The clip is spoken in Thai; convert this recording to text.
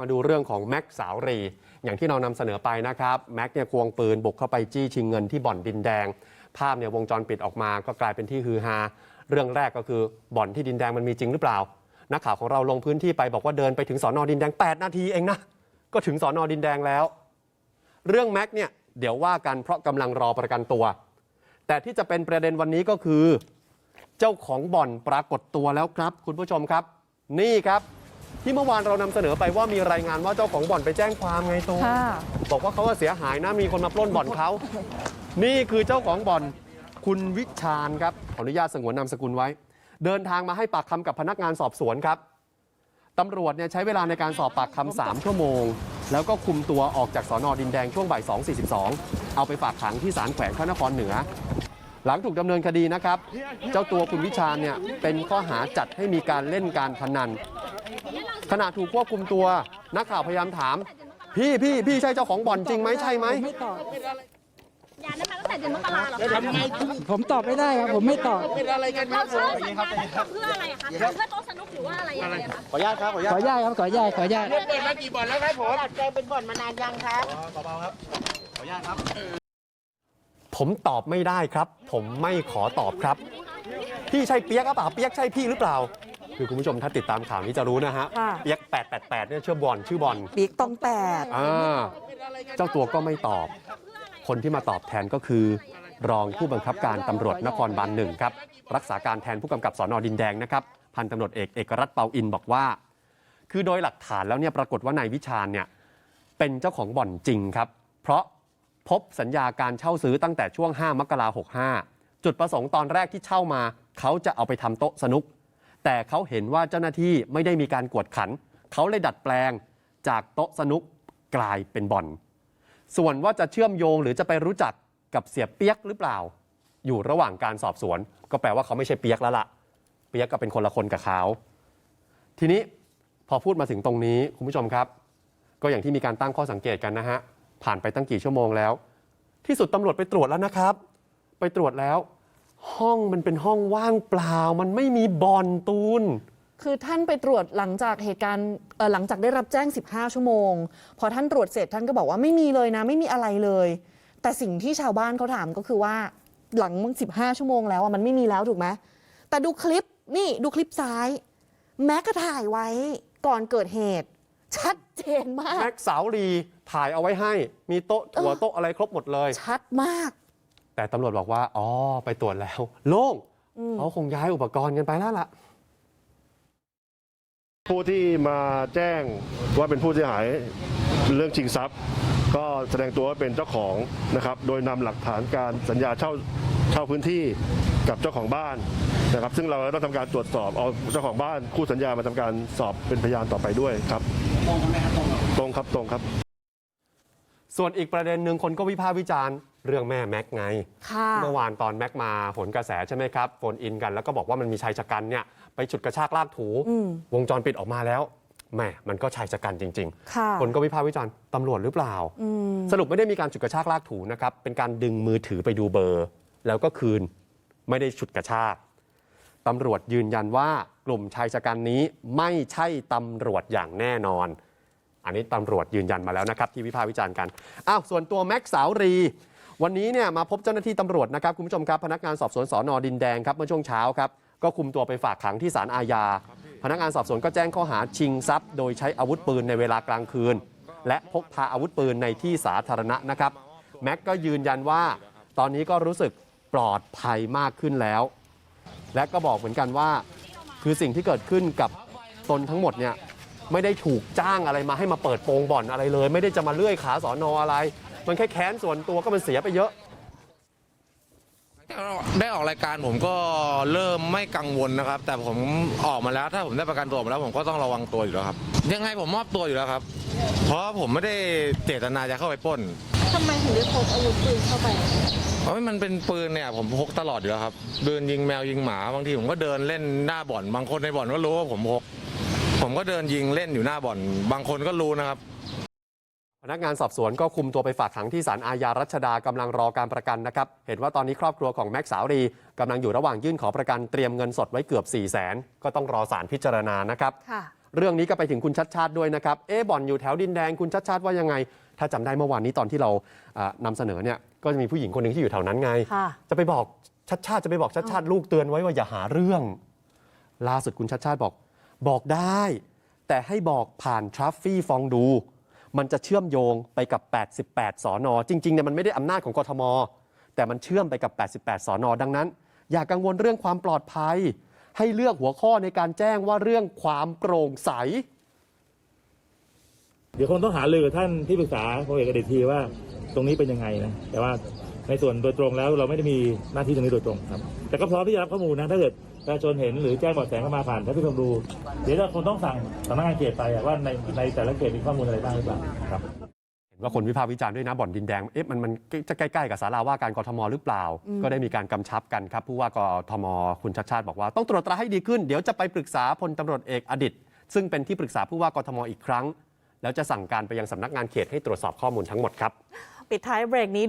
มาดูเรื่องของแม็กซ์สาวรี อย่างที่เรานำเสนอไปนะครับแม็กซ์เนี่ยควงปืนบุกเข้าไปจี้ชิงเงินที่บ่อนดินแดง ภาพเนี่ยวงจรปิดออกมาก็กลายเป็นที่ฮือฮาเรื่องแรกก็คือบ่อนที่ดินแดงมันมีจริงหรือเปล่า นักข่าวของเราลงพื้นที่ไปบอกว่าเดินไปถึงสอนอดินแดง 8 นาทีเองนะ ก็ถึงสอนอดินแดงแล้ว เรื่องแม็กซ์เนี่ยเดี๋ยวว่ากันเพราะกำลังรอประกันตัว แต่ที่จะเป็นประเด็นวันนี้ก็คือ เจ้าของบ่อนปรากฏตัวแล้วครับ คุณผู้ชมครับ นี่ครับ ที่เมื่อวานเรานำเสนอไปว่ามีรายงานว่าเจ้าของบ่อนไปแจ้งความไงตัวค่ะบอกว่าเขาว่าเสียหายนะมีคนมาปล้นบ่อนเขา นี่คือเจ้าของบ่อนคุณวิชาญครับขออนุญาตสงวนนามสกุลไว้ เดินทางมาให้ปากคำกับพนักงานสอบสวนครับตำรวจเนี่ยใช้เวลาในการสอบปากคำ3ชั่วโมง แล้วก็คุมตัวออกจากสอนอดินแดงช่วงบ่าย 2.42 เอาไปฝากขังที่ศาลแขวงพระนครเหนือ หลังถูกดำเนินคดีนะครับ เจ้าตัวคุณวิชาญเนี่ยเป็นข้อหาจัดให้มีการเล่นการพนัน ขณะถูกควบคุมตัว นักข่าวพยายามถาม พี่พี่พี่ใช่เจ้าของบ่อนจริงไหมใช่ไหมไม่ตอบยานั้นมาตั้งแต่เดือนมกราเหรอคะผมตอบไม่ได้ครับ ผมไม่ตอบเราเช่าสัญญาทำเพื่ออะไรอะคะทำเพื่อโต๊ะสนุกหรือว่าอะไรยังไงอะคะขออนุญาตครับขออนุขญาอตอนุญาตครับขออนุญาตขออนุญาตเปิดมากี่บ่อนแล้วครับผมดัดแปลงเป็นบ่อนมานานยังครับเบาๆครับขออนุญาตครับ ผมตอบไม่ได้ครับ ผมไม่ขอตอบครับ พี่ใช่เปียกหรือเปล่าเปียกใช่พี่หรือเปล่า คือคุณผู้ชมถ้าติดตามข่าวนี้จะรู้นะฮะค่ะ เปียก888เนี่ยชื่อบอลชื่อบอลปีกต้องแปดอ่าเจ้าตัวก็ไม่ตอบ คนที่มาตอบแทนก็คือ รองผู้บังคับการตำรวจนครบาลหนึ่งครับ รักษาการแทนผู้กำกับสอนอดินแดงนะครับ พันตำรวจเอกเอกรัตน์เปาอินบอกว่า คือโดยหลักฐานแล้วเนี่ยปรากฏว่านายวิชาญเนี่ยเป็นเจ้าของบ่อนจริงครับ เพราะพบสัญญาการเช่าซื้อตั้งแต่ช่วง 5 มกราคม65 จุดประสงค์ตอนแรกที่เช่ามา เขาจะเอาไปทำโต๊ะสนุก แต่เขาเห็นว่าเจ้าหน้าที่ไม่ได้มีการกวดขัน เขาเลยดัดแปลงจากโต๊ะสนุกกลายเป็นบ่อน ส่วนว่าจะเชื่อมโยงหรือจะไปรู้จักกับเสียเปียกหรือเปล่า อยู่ระหว่างการสอบสวน ก็แปลว่าเขาไม่ใช่เปียกแล้วล่ะ เปียกก็เป็นคนละคนกับเขาทีนี้พอพูดมาถึงตรงนี้คุณผู้ชมครับ ก็อย่างที่มีการตั้งข้อสังเกตกันนะฮะผ่านไปตั้งกี่ชั่วโมงแล้ว ที่สุดตำรวจไปตรวจแล้วนะครับ ไปตรวจแล้ว ห้องมันเป็นห้องว่างเปล่า มันไม่มีบอลตูน คือท่านไปตรวจหลังจากเหตุการณ์เอ่อหลังจากได้รับแจ้ง 15 ชั่วโมง พอท่านตรวจเสร็จท่านก็บอกว่าไม่มีเลยนะ ไม่มีอะไรเลย แต่สิ่งที่ชาวบ้านเขาถามก็คือว่าหลัง 15 ชั่วโมงแล้วอะมันไม่มีแล้วถูกไหมแต่ดูคลิปนี่ดูคลิปซ้าย แม็กก็ถ่ายไว้ก่อนเกิดเหตุ ชัดเจนมาก แม็กสาวรีถ่ายเอาไว้ให้ มีโต๊ะถั่วโต๊ะอะไรครบหมดเลย ชัดมาก แต่ตำรวจบอกว่า อ๋อ ไปตรวจแล้ว โล่งเขาคงย้ายอุปกรณ์กันไปแล้วล่ะ ผู้ที่มาแจ้งว่าเป็นผู้เสียหายเรื่องชิงทรัพย์ ก็แสดงตัวว่าเป็นเจ้าของนะครับ โดยนำหลักฐานการสัญญาเช่าเช่าพื้นที่กับเจ้าของบ้านนะครับ ซึ่งเราต้องทำการตรวจสอบเอาเจ้าของบ้านคู่สัญญามาทำการสอบเป็นพยานต่อไปด้วยครับ ตรงครับตรงครับ ส่วนอีกประเด็นหนึ่งคนก็วิพากษ์วิจารณ์ เรื่องแม่แม็กไงค่ะเมื่อวานตอนแม็กมาผลกระแสใช่ไหมครับโฟนอินกันแล้วก็บอกว่ามันมีชายชะกันเนี่ยไปฉุดกระชากลากถูอืมวงจรปิดออกมาแล้วแหม่มันก็ชายชะกันจริงค่ะๆคนก็วิพากษ์วิจารณ์ตำรวจหรือเปล่าอืมสรุปไม่ได้มีการฉุดกระชากลากถูนะครับ เป็นการดึงมือถือไปดูเบอร์ แล้วก็คืนไม่ได้ฉุดกระชากตำรวจยืนยันว่ากลุ่มชายชะกันนี้ไม่ใช่ตำรวจอย่างแน่นอน อันนี้ตำรวจยืนยันมาแล้วนะครับ ที่วิพากษ์วิจารณ์กันอ้าวส่วนตัวแม็กซ์สาวรี วันนี้เนี่ยมาพบเจ้าหน้าที่ตำรวจนะครับคุณผู้ชมครับพนักงานสอบสวนสอนอดินแดงครับเมื่อช่วงเช้าครับก็คุมตัวไปฝากขังที่ศาลอาญา พนักงานสอบสวนก็แจ้งข้อหาชิงทรัพย์ โดยใช้อาวุธปืนในเวลากลางคืน และพกพาอาวุธปืนในที่สาธารณะนะครับแม็กก็ยืนยันว่า ตอนนี้ก็รู้สึกปลอดภัยมากขึ้นแล้ว และก็บอกเหมือนกันว่า คือสิ่งที่เกิดขึ้นกับตนทั้งหมดเนี่ยไม่ได้ถูกจ้างอะไรมาให้มาเปิดโปงบ่อนอะไรเลย ไม่ได้จะมาเลื่อยขาสอนออะไร มันแค่แค้นส่วนตัวก็มันเสียไปเยอะ ได้ออกรายการผมก็เริ่มไม่กังวลนะครับ แต่ผมออกมาแล้ว ถ้าผมได้ประกันตัวมาแล้ว ผมก็ต้องระวังตัวอยู่แล้วครับ ยังไงผมมอบตัวอยู่แล้วครับ เพราะผมไม่ได้เจตนาจะเข้าไปปล้นทำไมถึงได้พกอาวุธปืนเข้าไปเพราะมันเป็นปืนเนี่ยผมพกตลอดอยู่แล้วครับเดินยิงแมวยิงหมาบางทีผมก็เดินเล่นหน้าบ่อน บางคนในบ่อนก็รู้ว่าผมพก ผมก็เดินยิงเล่นอยู่หน้าบ่อน บางคนก็รู้นะครับ พนักงานสอบสวนก็คุมตัวไปฝากขังที่ศาลอาญารัชดากำลังรอการประกันนะครับ เห็นว่าตอนนี้ครอบครัวของแม็กซ์สาวรีกำลังอยู่ระหว่างยื่นขอประกันเตรียมเงินสดไว้เกือบ4 0 0 0 0 0ก็ต้องรอศาลพิจารณานะครับค่ะเรื่องนี้ก็ไปถึงคุณชัดชาติด้วยนะครับ เอ๊ะบ่อนอยู่แถวดินแดงคุณชัดชาติว่ายังไง ถ้าจำได้เมื่อวานนี้ตอนที่เราอ่านำเสนอเนี่ยก็จะมีผู้หญิงคนหนึ่งที่อยู่แถวนั้นไงค่ะจะไปบอกชัดชาติจะไปบอกชัดชาติลูกเตือนไว้ว่าอย่าหาเรื่อง ล่าสุดคุณชัดชาติบอก บอกได้ แต่ให้บอกผ่านทรัฟฟี่ฟองดู มันจะเชื่อมโยงไปกับ 88 สอนอจริงๆเนี่ยมันไม่ได้อำนาจของกทม แต่มันเชื่อมไปกับ 88 สอนอดังนั้น อย่ากังวลเรื่องความปลอดภัย ให้เลือกหัวข้อในการแจ้งว่าเรื่องความโปร่งใส เดี๋ยวคงต้องหารือกับท่านที่ปรึกษาพลเอกอดิตทีว่า ตรงนี้เป็นยังไงนะแต่ว่า ในส่วนโดยตรงแล้วเราไม่ได้มีหน้าที่ตรงนี้โดยตรงครับ แต่ก็พร้อมที่จะรับข้อมูลนะถ้าเกิดประชาชนเห็นหรือแจ้งเบาะแสเข้ามาผ่านท่านผู้ชมดู เดี๋ยวเราคงต้องสั่งสำนักงานเขตไปอะว่าในในแต่ละเขตมีข้อมูลอะไรบ้างหรือเปล่าครับเห็นว่าคนวิพากษ์วิจารณ์ด้วยนะบ่อนดินแดง เอ๊ะมันมันจะใกล้ๆกับสาราว่าการกทมหรือเปล่า ก็ได้มีการกำชับกันครับ ผู้ว่ากทมคุณชัดชาติบอกว่าต้องตรวจตราให้ดีขึ้น เดี๋ยวจะไปปรึกษาพลตำรวจเอกอดิต ซึ่งเป็นที่ปรึกษาผู้ว่ากทมอีกครั้ง แล้วจะสั่งการไปยังสำนักงานเขตให้ตรวจสอบข้อมูลทั้งหมดครับ ปิดท้ายเบรกนี้ด้วย